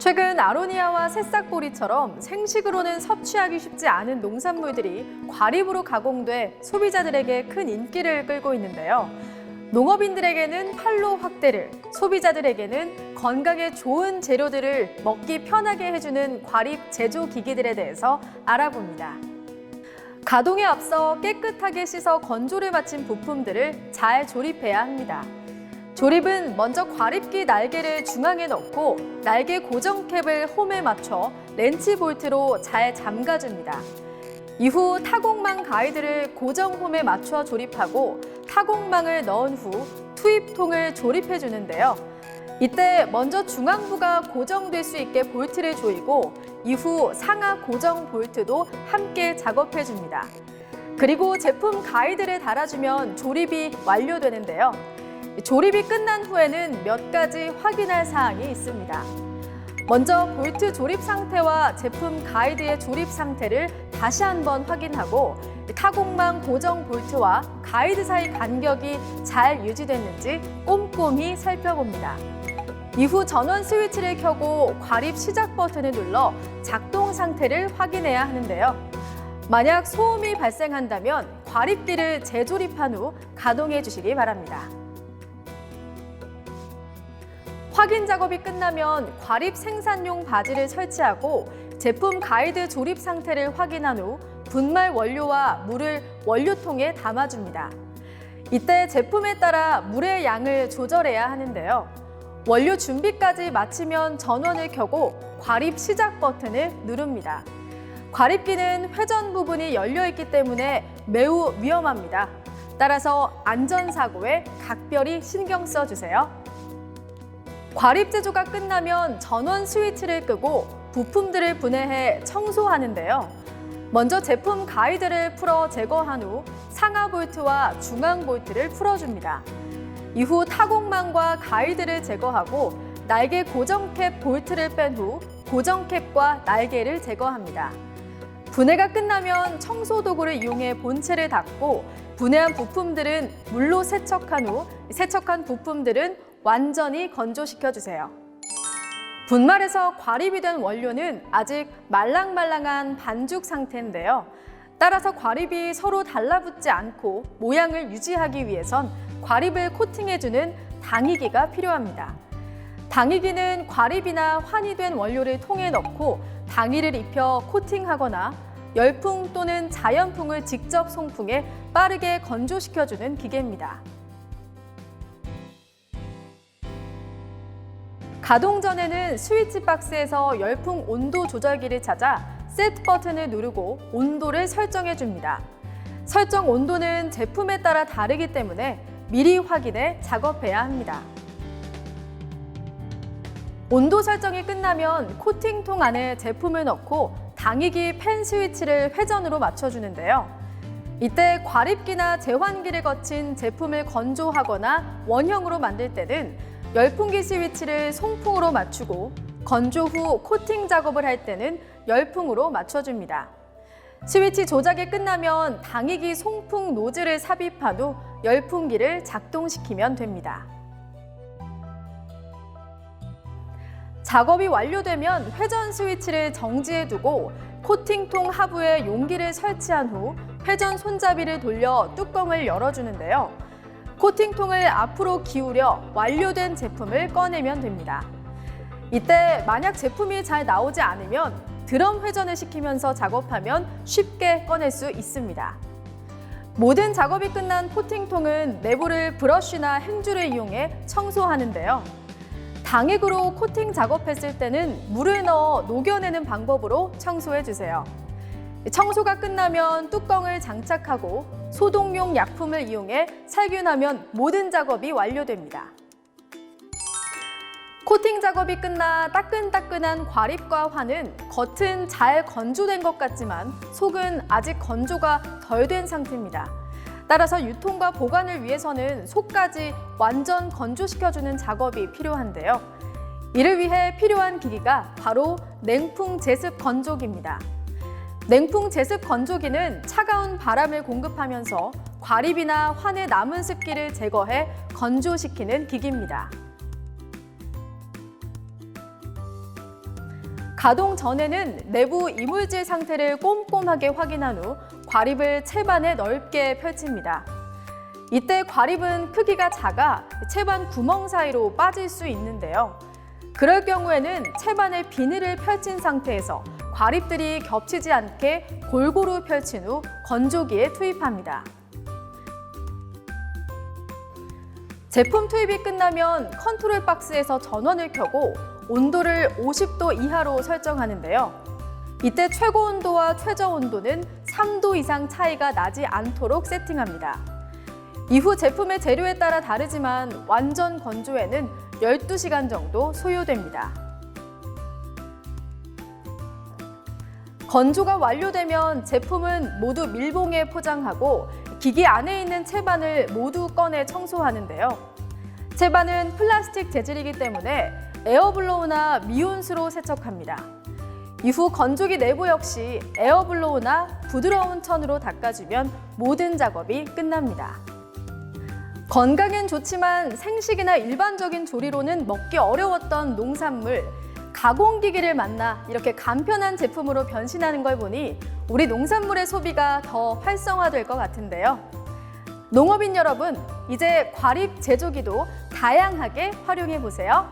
최근 아로니아와 새싹보리처럼 생식으로는 섭취하기 쉽지 않은 농산물들이 과립으로 가공돼 소비자들에게 큰 인기를 끌고 있는데요. 농업인들에게는 판로 확대를, 소비자들에게는 건강에 좋은 재료들을 먹기 편하게 해주는 과립 제조 기기들에 대해서 알아봅니다. 가동에 앞서 깨끗하게 씻어 건조를 마친 부품들을 잘 조립해야 합니다. 조립은 먼저 과립기 날개를 중앙에 넣고 날개 고정 캡을 홈에 맞춰 렌치 볼트로 잘 잠가줍니다. 이후 타공망 가이드를 고정 홈에 맞춰 조립하고 타공망을 넣은 후 투입통을 조립해 주는데요. 이때 먼저 중앙부가 고정될 수 있게 볼트를 조이고 이후 상하 고정 볼트도 함께 작업해 줍니다. 그리고 제품 가이드를 달아주면 조립이 완료되는데요. 조립이 끝난 후에는 몇 가지 확인할 사항이 있습니다. 먼저 볼트 조립 상태와 제품 가이드의 조립 상태를 다시 한번 확인하고 타공망 고정 볼트와 가이드 사이 간격이 잘 유지됐는지 꼼꼼히 살펴봅니다. 이후 전원 스위치를 켜고 과립 시작 버튼을 눌러 작동 상태를 확인해야 하는데요. 만약 소음이 발생한다면 과립기를 재조립한 후 가동해 주시기 바랍니다. 확인 작업이 끝나면 과립 생산용 바지를 설치하고 제품 가이드 조립 상태를 확인한 후 분말 원료와 물을 원료통에 담아줍니다. 이때 제품에 따라 물의 양을 조절해야 하는데요. 원료 준비까지 마치면 전원을 켜고 과립 시작 버튼을 누릅니다. 과립기는 회전 부분이 열려 있기 때문에 매우 위험합니다. 따라서 안전사고에 각별히 신경 써주세요. 과립 제조가 끝나면 전원 스위치를 끄고 부품들을 분해해 청소하는데요. 먼저 제품 가이드를 풀어 제거한 후 상하 볼트와 중앙 볼트를 풀어줍니다. 이후 타공망과 가이드를 제거하고 날개 고정캡 볼트를 뺀 후 고정캡과 날개를 제거합니다. 분해가 끝나면 청소 도구를 이용해 본체를 닦고 분해한 부품들은 물로 세척한 후 세척한 부품들은 완전히 건조시켜 주세요. 분말에서 과립이 된 원료는 아직 말랑말랑한 반죽 상태인데요. 따라서 과립이 서로 달라붙지 않고 모양을 유지하기 위해선 과립을 코팅해주는 당이기가 필요합니다. 당이기는 과립이나 환이 된 원료를 통에 넣고 당이를 입혀 코팅하거나 열풍 또는 자연풍을 직접 송풍해 빠르게 건조시켜주는 기계입니다. 가동 전에는 스위치 박스에서 열풍 온도 조절기를 찾아 세트 버튼을 누르고 온도를 설정해 줍니다. 설정 온도는 제품에 따라 다르기 때문에 미리 확인해 작업해야 합니다. 온도 설정이 끝나면 코팅통 안에 제품을 넣고 당이기 팬 스위치를 회전으로 맞춰주는데요. 이때 과립기나 제환기를 거친 제품을 건조하거나 원형으로 만들 때는 열풍기 스위치를 송풍으로 맞추고 건조 후 코팅 작업을 할 때는 열풍으로 맞춰줍니다. 스위치 조작이 끝나면 당이기 송풍 노즐을 삽입한 후 열풍기를 작동시키면 됩니다. 작업이 완료되면 회전 스위치를 정지해 두고 코팅통 하부에 용기를 설치한 후 회전 손잡이를 돌려 뚜껑을 열어주는데요. 코팅통을 앞으로 기울여 완료된 제품을 꺼내면 됩니다. 이때 만약 제품이 잘 나오지 않으면 드럼 회전을 시키면서 작업하면 쉽게 꺼낼 수 있습니다. 모든 작업이 끝난 코팅통은 내부를 브러쉬나 행주를 이용해 청소하는데요. 당액으로 코팅 작업했을 때는 물을 넣어 녹여내는 방법으로 청소해 주세요. 청소가 끝나면 뚜껑을 장착하고 소독용 약품을 이용해 살균하면 모든 작업이 완료됩니다. 코팅 작업이 끝나 따끈따끈한 과립과 환은 겉은 잘 건조된 것 같지만 속은 아직 건조가 덜 된 상태입니다. 따라서 유통과 보관을 위해서는 속까지 완전 건조시켜주는 작업이 필요한데요. 이를 위해 필요한 기기가 바로 냉풍 제습 건조기입니다. 냉풍 제습 건조기는 차가운 바람을 공급하면서 과립이나 환의 남은 습기를 제거해 건조시키는 기기입니다. 가동 전에는 내부 이물질 상태를 꼼꼼하게 확인한 후 과립을 채반에 넓게 펼칩니다. 이때 과립은 크기가 작아 채반 구멍 사이로 빠질 수 있는데요. 그럴 경우에는 채반에 비닐을 펼친 상태에서 과립들이 겹치지 않게 골고루 펼친 후 건조기에 투입합니다. 제품 투입이 끝나면 컨트롤 박스에서 전원을 켜고 온도를 50도 이하로 설정하는데요. 이때 최고 온도와 최저 온도는 3도 이상 차이가 나지 않도록 세팅합니다. 이후 제품의 재료에 따라 다르지만 완전 건조에는 12시간 정도 소요됩니다. 건조가 완료되면 제품은 모두 밀봉에 포장하고 기기 안에 있는 채반을 모두 꺼내 청소하는데요. 채반은 플라스틱 재질이기 때문에 에어블로우나 미온수로 세척합니다. 이후 건조기 내부 역시 에어블로우나 부드러운 천으로 닦아주면 모든 작업이 끝납니다. 건강엔 좋지만 생식이나 일반적인 조리로는 먹기 어려웠던 농산물, 가공기기를 만나 이렇게 간편한 제품으로 변신하는 걸 보니 우리 농산물의 소비가 더 활성화될 것 같은데요. 농업인 여러분, 이제 과립 제조기도 다양하게 활용해 보세요.